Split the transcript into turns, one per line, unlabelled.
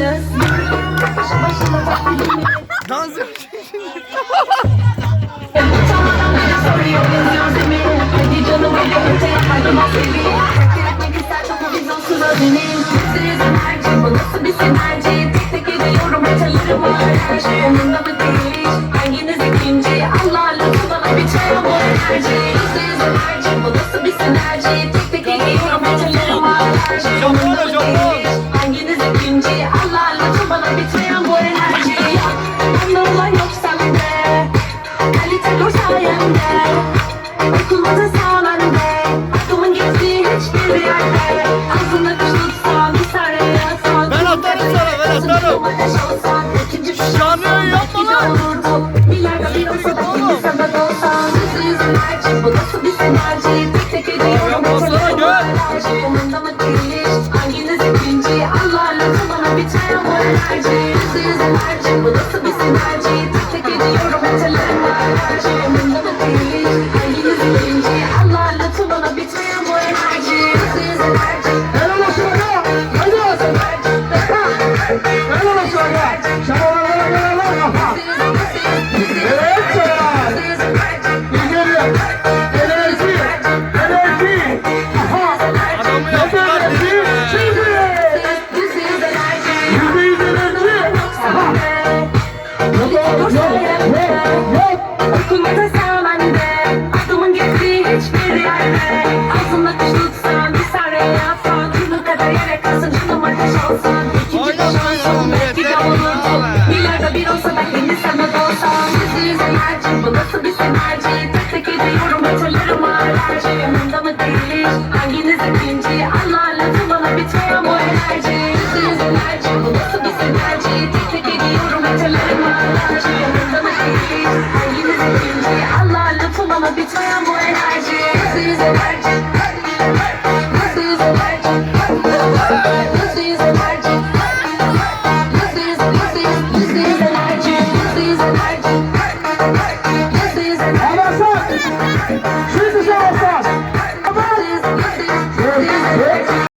mısınız? Bak filmi.
Dans
Hadi canım öyle öteye haydi mahveli Takdir etmek ister çok vizyonsuz özenin Yüzde yüz enerji bu nasıl bir sinerji Tek tek ediyorum Her şey umurumda mı değil Hanginiz ikinci Allah lütfu bana bir çay bu enerji Yüzde yüz enerji bu nasıl bir sinerji Tek tek ediyorum Her şey umurumda mı değil
Ben atarım sana, ben atarım. Canı yapma lan. Yapmasana, gör.
bu nasıl bir sinerji? Tek tek ediyorum sinerji Tek tek ediyorum Her şey umurumda mı değil Hanginiz ikinci? Allah lütfu bana çaya bu enerji. Yüzde yüz enerji Bu nasıl bir sinerji? Tek tek ediyorum Her şey umurumda mı değil Hanginiz ikinci? Allah lütfu bana çaya bu enerji. Yüzde yüz enerji Treat yourself fast.